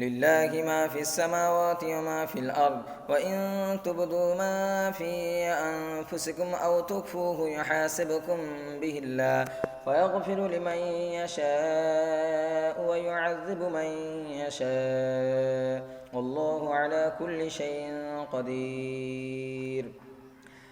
لله ما في السماوات وما في الأرض وإن تبدوا ما في أنفسكم أو تخفوه يحاسبكم به الله فيغفر لمن يشاء ويعذب من يشاء. والله على كل شيء قدير.